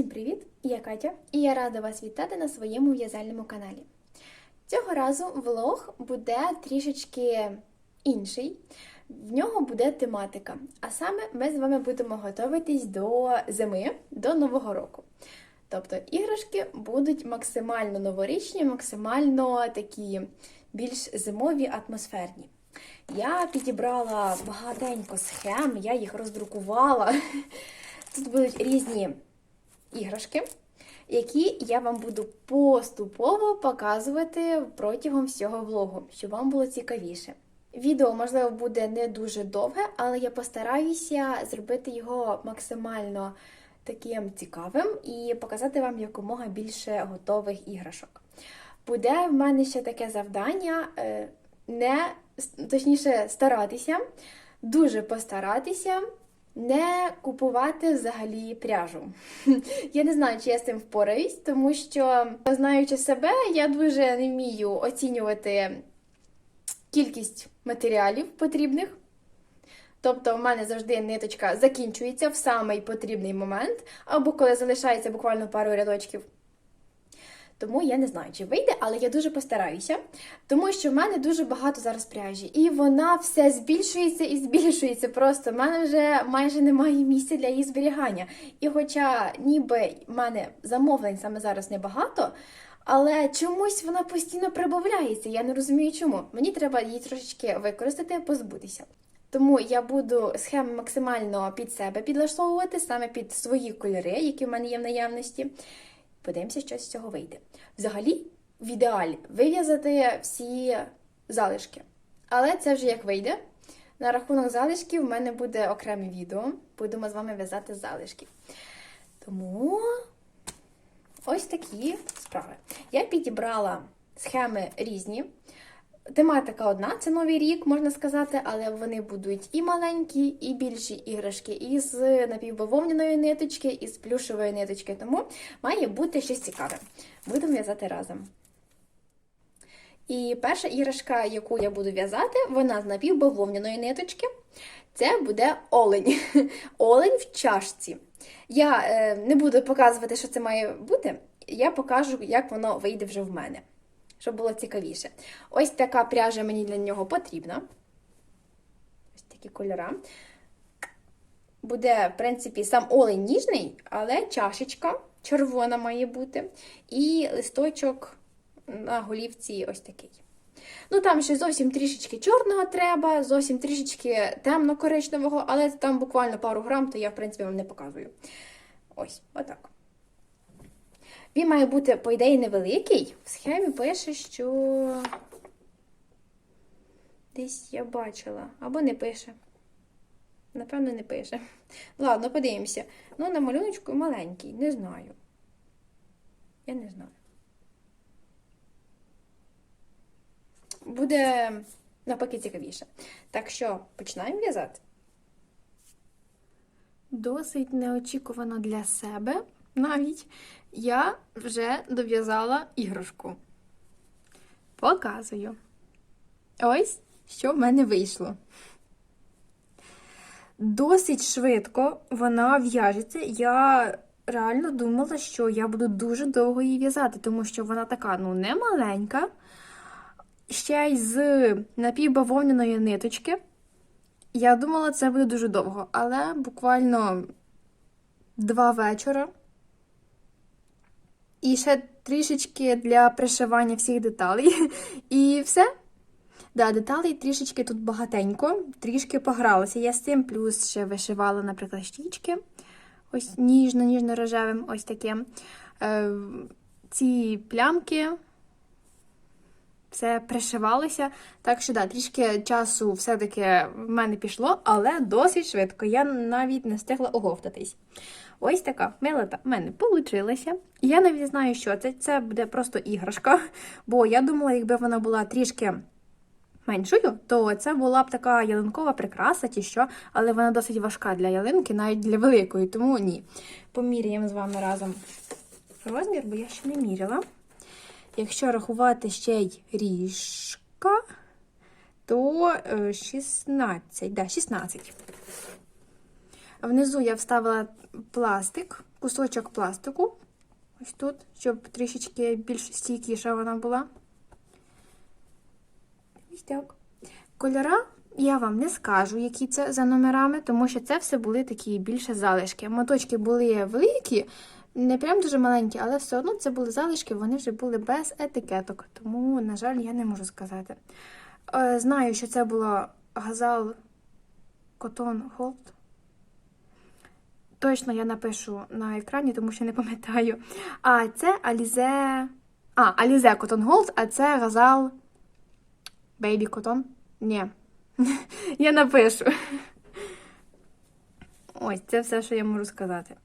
Всім привіт! Я Катя, і я рада вас вітати на своєму в'язальному каналі. Цього разу влог буде трішечки інший. В нього буде тематика. А саме ми з вами будемо готуватись до зими, до Нового року. Тобто іграшки будуть максимально новорічні, максимально такі більш зимові, атмосферні. Я підібрала багатенько схем, я їх роздрукувала. Тут будуть різні іграшки, які я вам буду поступово показувати протягом всього влогу, щоб вам було цікавіше. Відео, можливо, буде не дуже довге, але я постараюся зробити його максимально таким цікавим і показати вам якомога більше готових іграшок. Буде в мене ще таке завдання, е, не точніше старатися, дуже постаратися не купувати взагалі пряжу. Я не знаю, чи я з цим впораюсь, тому що, знаючи себе, я дуже не вмію оцінювати кількість матеріалів потрібних. Тобто, в мене завжди ниточка закінчується в самий потрібний момент, або коли залишається буквально пару рядочків. Тому я не знаю, чи вийде, але я дуже постараюся, тому що в мене дуже багато зараз пряжі, і вона все збільшується і збільшується. Просто в мене вже майже немає місця для її зберігання. І хоча ніби в мене замовлень саме зараз небагато, але чомусь вона постійно прибавляється. Я не розумію, чому. Мені треба її трошечки використати, позбутися. Тому я буду схеми максимально під себе підлаштовувати, саме під свої кольори, які в мене є в наявності. Подивимося, що з цього вийде. Взагалі, в ідеалі вив'язати всі залишки. Але це вже як вийде. На рахунок залишків в мене буде окреме відео. Будемо з вами в'язати залишки. Тому ось такі справи. Я підібрала схеми різні. Тематика одна, це новий рік, можна сказати, але вони будуть і маленькі, і більші іграшки, і з напівбавовняної ниточки, і з плюшевої ниточки. Тому має бути щось цікаве. Будемо в'язати разом. І перша іграшка, яку я буду в'язати, вона з напівбавовняної ниточки. Це буде олень. Олень в чашці. Я е, не буду показувати, що це має бути. Я покажу, як воно вийде вже в мене щоб було цікавіше. Ось така пряжа мені для нього потрібна. Ось такі кольори. Буде, в принципі, сам олень ніжний, але чашечка червона має бути. І листочок на голівці ось такий. Ну, там ще зовсім трішечки чорного треба, зовсім трішечки темно-коричневого, але там буквально пару грам, то я, в принципі, вам не показую. Ось, отак. Він має бути, по ідеї, невеликий. В схемі пише, що десь я бачила. Або не пише. Напевно, не пише. Ладно, подивимося. Ну, на малюночку маленький, не знаю. Я не знаю. Буде навпаки цікавіше. Так що починаємо в'язати. Досить неочікувано для себе навіть я вже дов'язала іграшку. Показую. Ось, що в мене вийшло. Досить швидко вона в'яжеться. Я реально думала, що я буду дуже довго її в'язати, тому що вона така, ну, не маленька. Ще й з напівбавовняної ниточки. Я думала, це буде дуже довго, але буквально два вечора. І ще трішечки для пришивання всіх деталей. І все. Да, Деталей трішечки тут багатенько, трішки погралася. Я з цим, плюс ще вишивала, наприклад, щічки. Ось ніжно-ніжно-рожевим, ось таким. Е, ці плямки. Все пришивалося. Так що, да, трішки часу все-таки в мене пішло, але досить швидко. Я навіть не встигла оговтатись. Ось така милота в мене вийшла. Я навіть знаю, що це. Це буде просто іграшка. Бо я думала, якби вона була трішки меншою, то це була б така ялинкова прикраса чи що, але вона досить важка для ялинки, навіть для великої, тому ні. Поміряємо з вами разом розмір, бо я ще не міряла. Якщо рахувати ще й ріжка, то 16. Е, да, 16. Внизу я вставила пластик, кусочок пластику. Ось тут, щоб трішечки більш стійкіша вона була. Ось так. Кольора я вам не скажу, які це за номерами, тому що це все були такі більше залишки. Моточки були великі, не прям дуже маленькі, але все одно це були залишки, вони вже були без етикеток. Тому, на жаль, я не можу сказати. Е, Знаю, що це було газал Cotton Hold. Точно я напишу на екрані, тому що не пам'ятаю. А це Alize. А, Alize Cotton Gold, а це газал Baby Cotton. Ні. я напишу. Ось, це все, що я можу сказати.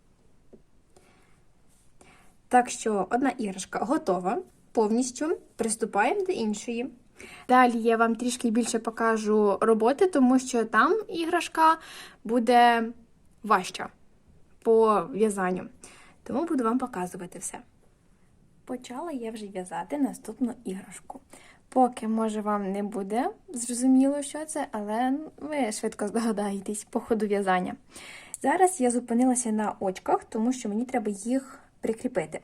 Так що одна іграшка готова повністю. Приступаємо до іншої. Далі я вам трішки більше покажу роботи, тому що там іграшка буде важча по в'язанню. Тому буду вам показувати все. Почала я вже в'язати наступну іграшку. Поки, може, вам не буде зрозуміло, що це, але ви швидко здогадаєтесь по ходу в'язання. Зараз я зупинилася на очках, тому що мені треба їх прикріпити.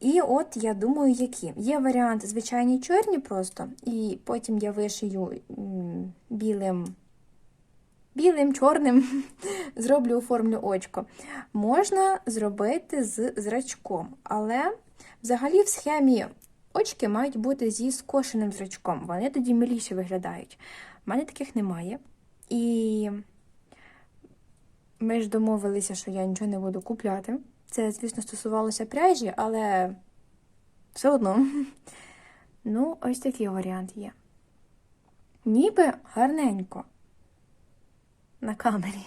І от я думаю, які. Є варіант звичайні чорні просто, і потім я вишию білим, білим, чорним, зроблю оформлю очко. Можна зробити з зрачком, але взагалі в схемі очки мають бути зі скошеним зрачком. Вони тоді миліше виглядають. У мене таких немає. І ми ж домовилися, що я нічого не буду купляти. Це, звісно, стосувалося пряжі, але все одно. Ну, ось такий варіант є. Ніби гарненько на камері.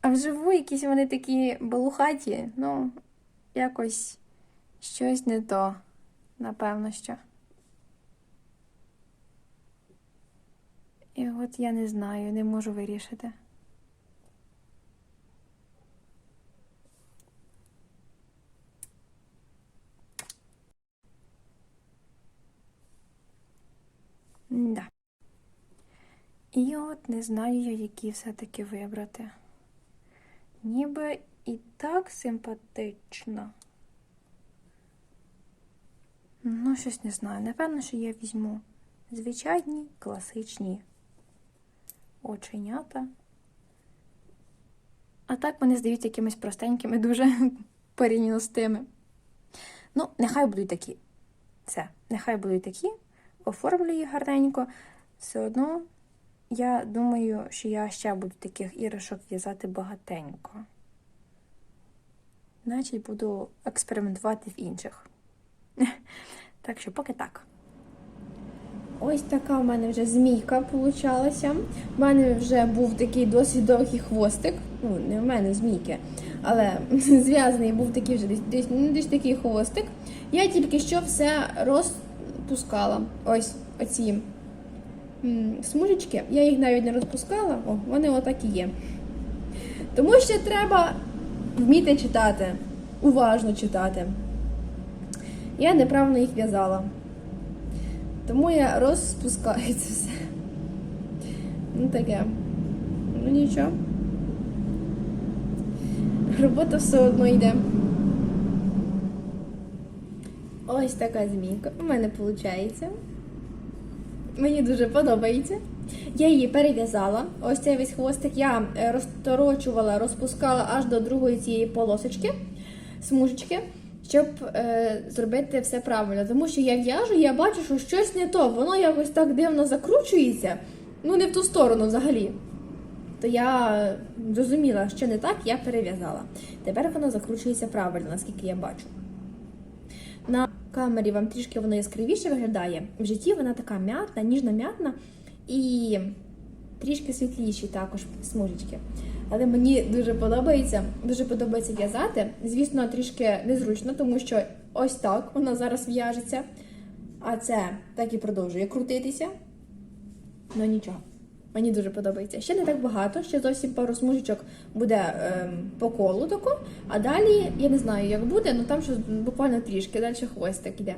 А вживу якісь вони такі балухаті, ну, якось щось не то, напевно, що. І от я не знаю, не можу вирішити. Да. І от не знаю я, які все-таки вибрати. Ніби і так симпатично. Ну, щось не знаю. Напевно, що я візьму звичайні класичні оченята. А так вони здаються якимись простенькими дуже порівняно з тими. Ну, нехай будуть такі. Все, нехай будуть такі. Оформлю їх гарненько. Все одно, я думаю, що я ще буду таких іграшок в'язати багатенько. Значить, буду експериментувати в інших. Так що, поки так. Ось така в мене вже змійка получалася. У мене вже був такий досить довгий хвостик. Ну, не в мене змійки, але зв'язаний був такий вже десь, десь, ну, десь такий хвостик. Я тільки що все розпускала. Ось оці смужечки. Я їх навіть не розпускала, о, вони отак і є. Тому що треба вміти читати, уважно читати. Я неправильно їх в'язала. Тому я розпускаю це все. Ну таке. Ну нічого. Робота все одно йде. Ось така змійка. У мене виходить. Мені дуже подобається. Я її перев'язала. Ось цей весь хвостик я е, розторочувала, розпускала аж до другої цієї полосочки, смужечки, щоб е, зробити все правильно. Тому що я в'яжу, я бачу, що щось не то. Воно якось так дивно закручується. Ну, не в ту сторону взагалі. То я зрозуміла, що не так, я перев'язала. Тепер воно закручується правильно, наскільки я бачу. На камері вам трішки воно яскравіше виглядає. В житті вона така м'ятна, ніжно-м'ятна і трішки світліші також смужечки. Але мені дуже подобається, дуже подобається в'язати. Звісно, трішки незручно, тому що ось так вона зараз в'яжеться. А це так і продовжує крутитися. Ну нічого. Мені дуже подобається. Ще не так багато, ще зовсім пару смужечок буде ем, по колу тако, а далі я не знаю, як буде, але там щось буквально трішки, далі хвостик іде.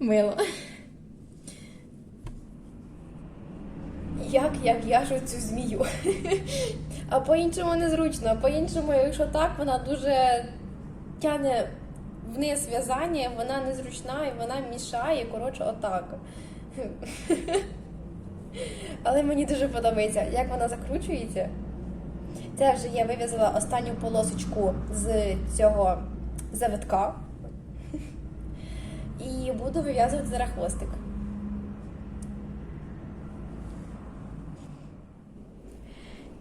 Мило. як я в'яжу цю змію. А по-іншому незручно. По-іншому, якщо так, вона дуже тяне вниз в'язання, вона незручна і вона мішає. Коротше, отак. Але мені дуже подобається, як вона закручується. Це вже я вив'язала останню полосочку з цього завитка. І буду вив'язувати зараз хвостик.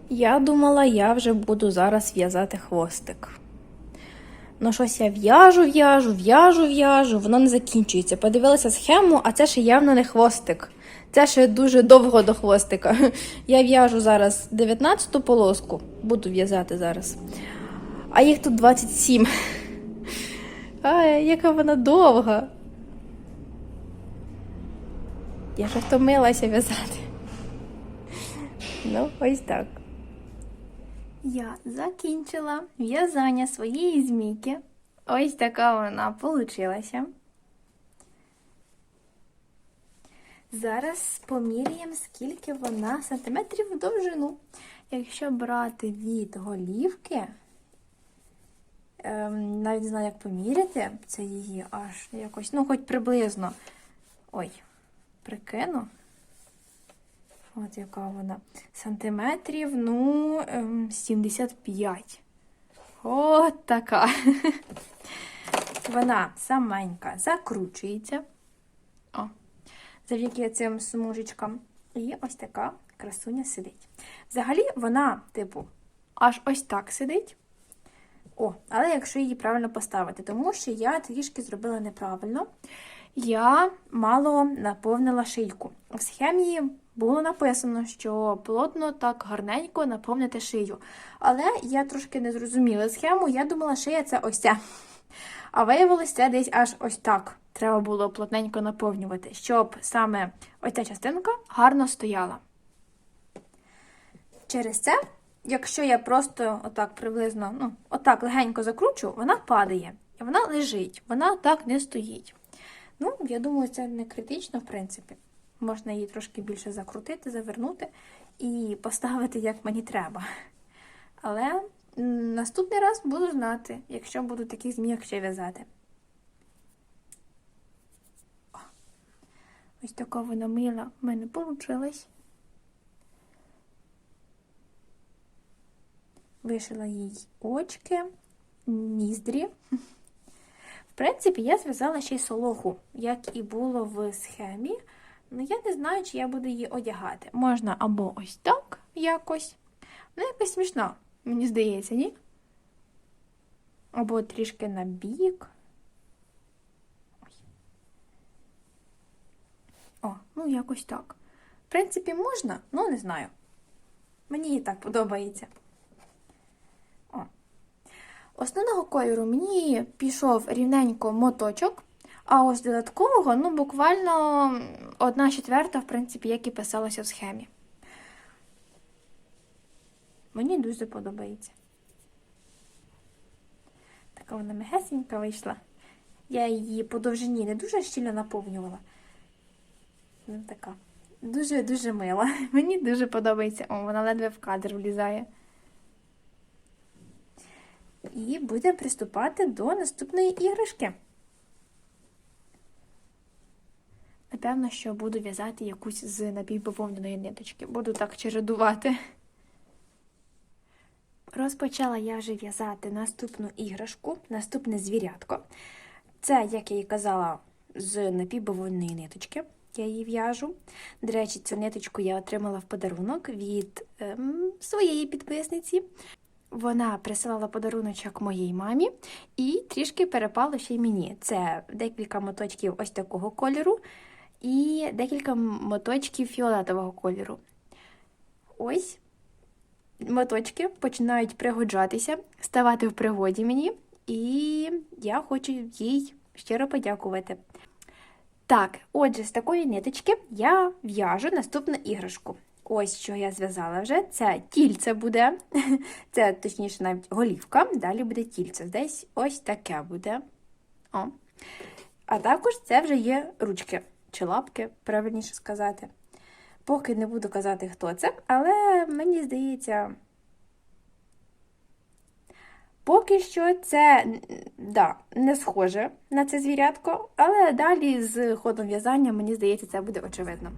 Я думала, я вже буду зараз в'язати хвостик. Ну, щось я в'яжу, в'яжу, в'яжу, в'яжу, воно не закінчується. Подивилася схему, а це ще явно не хвостик. Це ще дуже довго до хвостика. Я в'яжу зараз 19-ту полоску, буду в'язати зараз. А їх тут 27. Ай, яка вона довга. Я вже втомилася в'язати. Ну, ось так. Я закінчила в'язання своєї змійки. Ось така вона получилася. Зараз поміряємо, скільки вона сантиметрів в довжину. Якщо брати від голівки, ем, навіть не знаю, як поміряти, це її аж якось, ну, хоч приблизно. Ой, прикину. От яка вона. Сантиметрів, ну, ем, 75. От така. Вона саменька закручується. Завдяки цим смужечкам. І ось така красуня сидить. Взагалі, вона, типу, аж ось так сидить. О, але якщо її правильно поставити, тому що я трішки зробила неправильно. Я мало наповнила шийку. В схемі було написано, що плотно так гарненько наповнити шию. Але я трошки не зрозуміла схему, я думала, шия це ось ця. А виявилося, це десь аж ось так. Треба було плотненько наповнювати, щоб саме ось ця частинка гарно стояла. Через це, якщо я просто отак приблизно, ну, отак легенько закручу, вона падає. І вона лежить, вона так не стоїть. Ну, я думаю, це не критично, в принципі. Можна її трошки більше закрутити, завернути і поставити, як мені треба. Але наступний раз буду знати, якщо буду таких змійок ще в'язати. Ось така вона мила в мене вийшла. Вишила їй очки, ніздрі. В принципі, я зв'язала ще й солоху, як і було в схемі. Ну, я не знаю, чи я буду її одягати. Можна або ось так якось. Ну, якось смішно, мені здається, ні? Або трішки на бік. Ой. О, ну якось так. В принципі, можна, ну не знаю. Мені і так подобається. О. Основного кольору мені пішов рівненько моточок, а ось додаткового, ну, буквально одна четверта, в принципі, як і писалося в схемі. Мені дуже подобається. Така вона мегесенька вийшла. Я її по довжині не дуже щільно наповнювала. Ну, така. Дуже-дуже мила. Мені дуже подобається. О, вона ледве в кадр влізає. І будемо приступати до наступної іграшки. Напевно, що буду в'язати якусь з напівбавовняної ниточки. Буду так чередувати. Розпочала я вже в'язати наступну іграшку, наступне звірятко. Це, як я і казала, з напівбавовняної ниточки. Я її в'яжу. До речі, цю ниточку я отримала в подарунок від ем, своєї підписниці. Вона присилала подаруночок моїй мамі і трішки перепало ще й мені. Це декілька моточків ось такого кольору і декілька моточків фіолетового кольору. Ось моточки починають пригоджатися, ставати в пригоді мені, і я хочу їй щиро подякувати. Так, отже, з такої ниточки я в'яжу наступну іграшку. Ось що я зв'язала вже. Це тільце буде, це точніше навіть голівка, далі буде тільце. Десь ось таке буде. О. А також це вже є ручки чи лапки, правильніше сказати. Поки не буду казати, хто це, але мені здається. Поки що це да, не схоже на це звірятко, але далі з ходом в'язання, мені здається, це буде очевидно.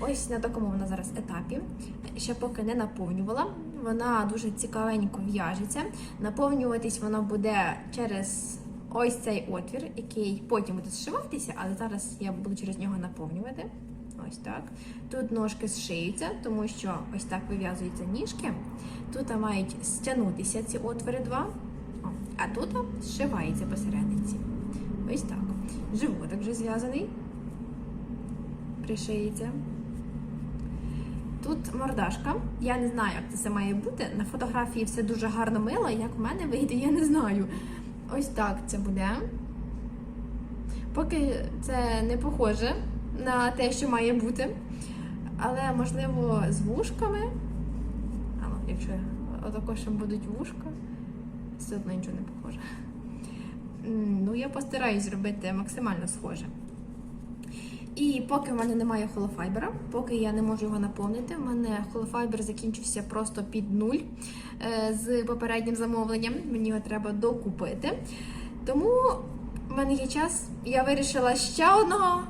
Ось на такому вона зараз етапі. Ще поки не наповнювала. Вона дуже цікавенько в'яжеться. Наповнюватись вона буде через ось цей отвір, який потім буде зшиватися, але зараз я буду через нього наповнювати. Ось так. Тут ножки зшиються, тому що ось так вив'язуються ніжки. Тут мають стягнутися ці отвори два, а тут зшивається посерединці. Ось так. Животик вже зв'язаний. Пришиється. Тут мордашка. Я не знаю, як це все має бути. На фотографії все дуже гарно мило, як в мене вийде, я не знаю. Ось так це буде. Поки це не похоже на те, що має бути. Але можливо з вушками. А, ну, якщо отако ще будуть вушка, все одно нічого не похоже. Ну, я постараюсь зробити максимально схоже. І поки в мене немає холофайбера, поки я не можу його наповнити, в мене холофайбер закінчився просто під нуль е, з попереднім замовленням. Мені його треба докупити. Тому в мене є час, я вирішила ще одного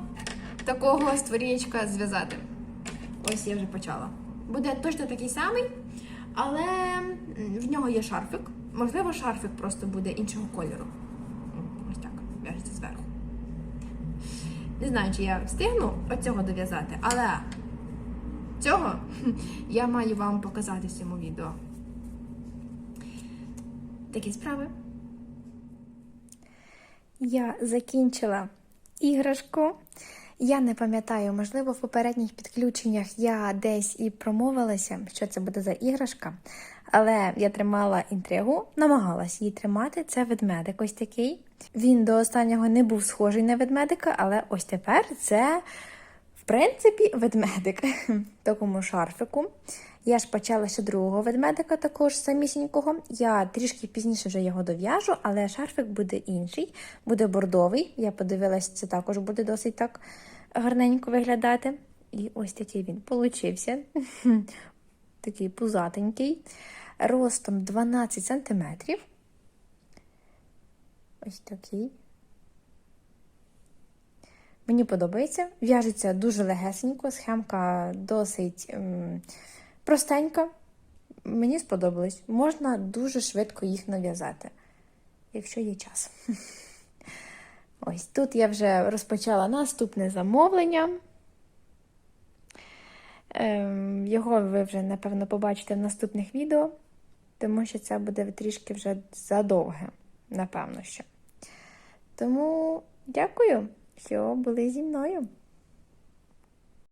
такого створінечка зв'язати. Ось я вже почала. Буде точно такий самий, але в нього є шарфик. Можливо, шарфик просто буде іншого кольору. Ось так, в'яжеться зверху. Не знаю, чи я встигну оцього дов'язати, але цього я маю вам показати в цьому відео. Такі справи. Я закінчила іграшку. Я не пам'ятаю, можливо, в попередніх підключеннях я десь і промовилася, що це буде за іграшка. Але я тримала інтригу, намагалась її тримати. Це ведмедик ось такий. Він до останнього не був схожий на ведмедика, але ось тепер це, в принципі, ведмедик такому шарфику. Я ж почала ще другого ведмедика, також самісінького. Я трішки пізніше вже його дов'яжу, але шарфик буде інший, буде бордовий. Я подивилась, це також буде досить так гарненько виглядати. І ось такий він получився. Такий пузатенький, ростом 12 см. Ось такий. Мені подобається. В'яжеться дуже легесенько, схемка досить ем, простенька. Мені сподобалось. Можна дуже швидко їх нав'язати, якщо є час. Ось тут я вже розпочала наступне замовлення. Ем, Його ви вже, напевно, побачите в наступних відео, тому що це буде трішки вже задовге, напевно що. Тому дякую, що були зі мною.